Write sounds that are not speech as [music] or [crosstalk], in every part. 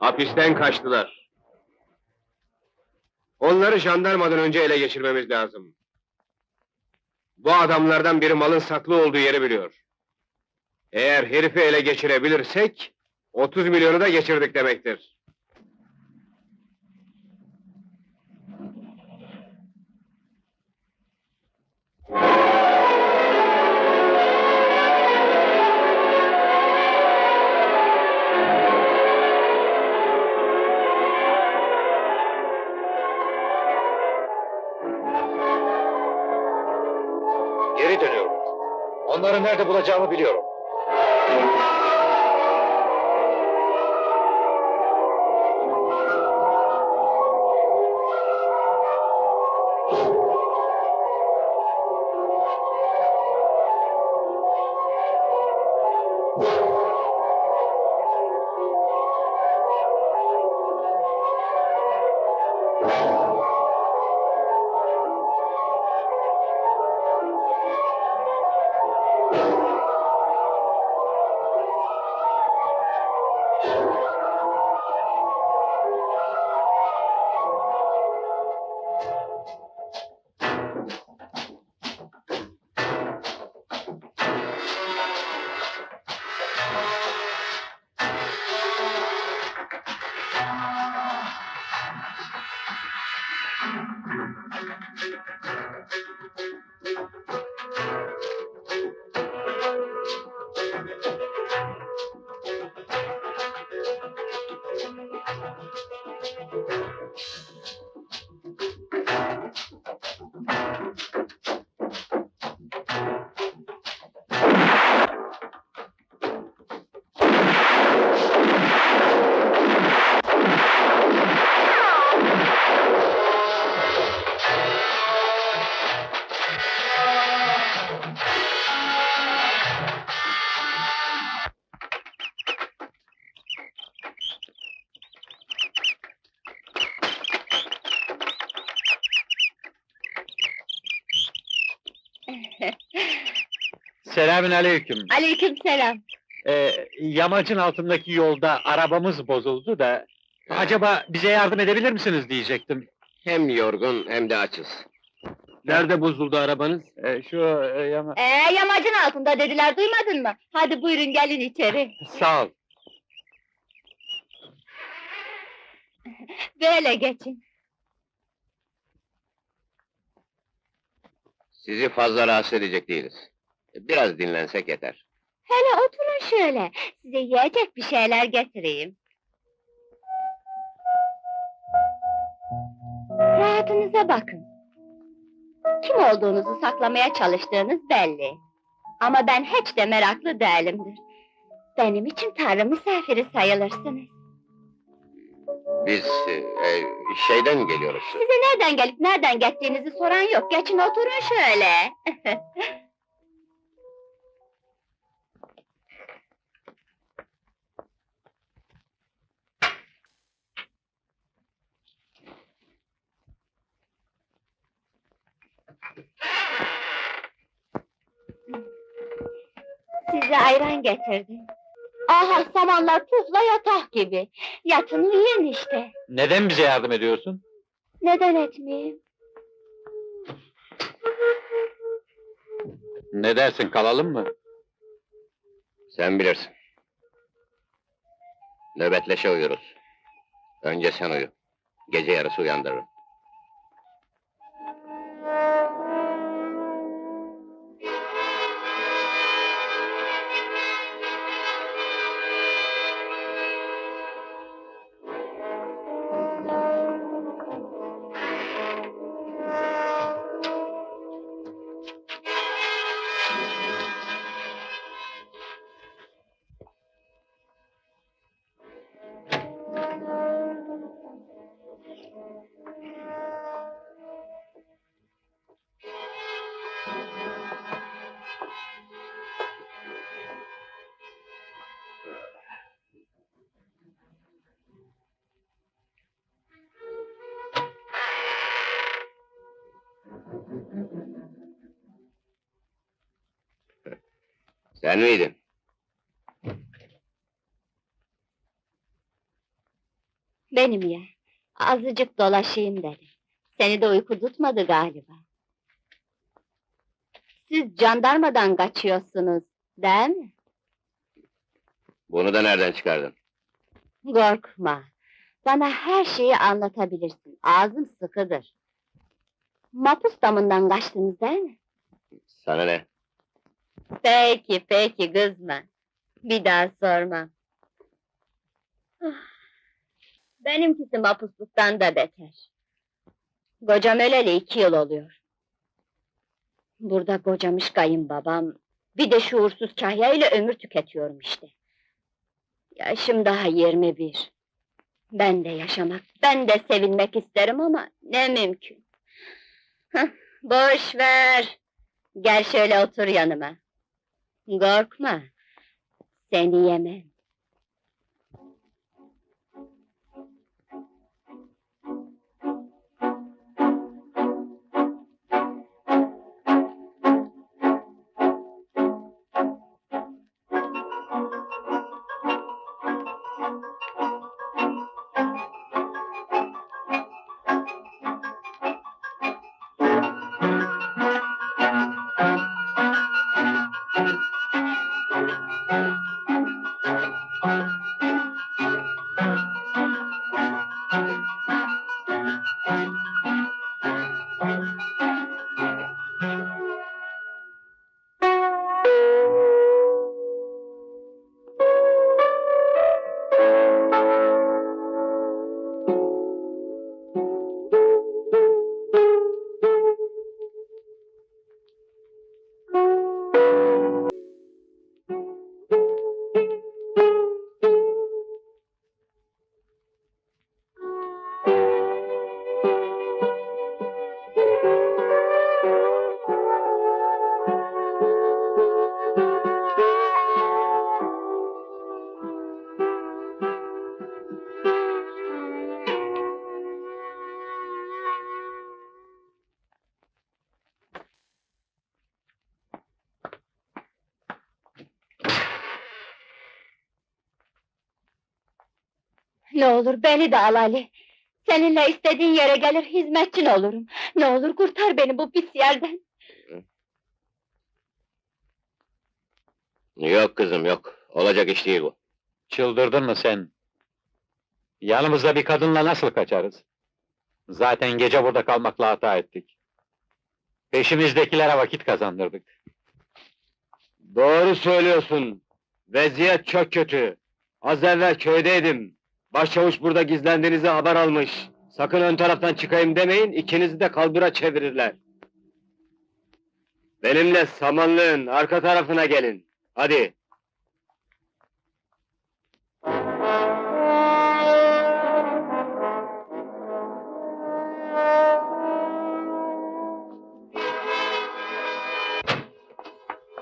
Hapisten kaçtılar. Onları jandarmadan önce ele geçirmemiz lazım. Bu adamlardan biri malın saklı olduğu yeri biliyor. Eğer herifi ele geçirebilirsek, 30 milyonu da geçirdik demektir. Geri dönüyorum. Onları nerede bulacağımı biliyorum. church. Selamün aleyküm. Aleykümselam. Ee, yamacın altındaki yolda arabamız bozuldu da... Acaba bize yardım edebilir misiniz diyecektim. Hem yorgun hem de açız. Nerede bozuldu arabanız? Ee, şu e, yama... Ee, yamacın altında dediler, duymadın mı? Hadi buyurun gelin içeri. Sağ ol. Böyle geçin. Sizi fazla rahatsız edecek değiliz. Biraz dinlensek yeter. Hele oturun şöyle. Size yiyecek bir şeyler getireyim. Rahatınıza bakın. Kim olduğunuzu saklamaya çalıştığınız belli. Ama ben hiç de meraklı değilimdir. Benim için Tanrı misafiri sayılırsınız. Biz e, şeyden geliyoruz. Size nereden gelip nereden gittiğinizi soran yok. Geçin oturun şöyle. [laughs] Size ayran getirdim. Aha samanlar pufla yatak gibi. Yatın uyuyun işte. Neden bize yardım ediyorsun? Neden etmeyeyim? Ne dersin kalalım mı? Sen bilirsin. Nöbetleşe uyuruz. Önce sen uyu. Gece yarısı uyandırırım. Sen miydin? Benim ya. Azıcık dolaşayım dedim. Seni de uyku tutmadı galiba. Siz jandarmadan kaçıyorsunuz, değil mi? Bunu da nereden çıkardın? Korkma. Bana her şeyi anlatabilirsin. Ağzım sıkıdır. Mapus damından kaçtınız değil mi? Sana ne? Peki, peki kızma. Bir daha sormam. Ah, Benimkisi mapusluktan da beter. Kocam öleli iki yıl oluyor. Burada kocamış kayınbabam, bir de şuursuz kahya ile ömür tüketiyorum işte. Yaşım daha yirmi bir. Ben de yaşamak, ben de sevilmek isterim ama ne mümkün. Boş ver. Gel şöyle otur yanıma. Korkma. Seni yemem. Ne olur beni de al Ali. Seninle istediğin yere gelir hizmetçin olurum. Ne olur kurtar beni bu pis yerden. Yok kızım yok. Olacak iş değil bu. Çıldırdın mı sen? Yanımızda bir kadınla nasıl kaçarız? Zaten gece burada kalmakla hata ettik. Peşimizdekilere vakit kazandırdık. Doğru söylüyorsun. Vaziyet çok kötü. Az evvel köydeydim. Başçavuş burada gizlendiğinizi haber almış. Sakın ön taraftan çıkayım demeyin, ikinizi de kalbura çevirirler. Benimle samanlığın arka tarafına gelin. Hadi.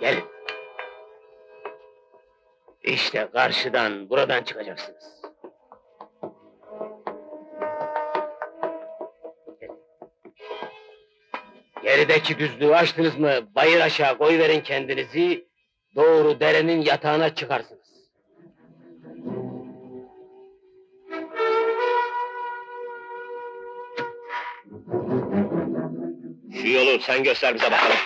Gelin. İşte karşıdan, buradan çıkacaksınız. Gerideki düzlüğü açtınız mı, bayır aşağı koyverin kendinizi, doğru derenin yatağına çıkarsınız. Şu yolu sen göster bize bakalım.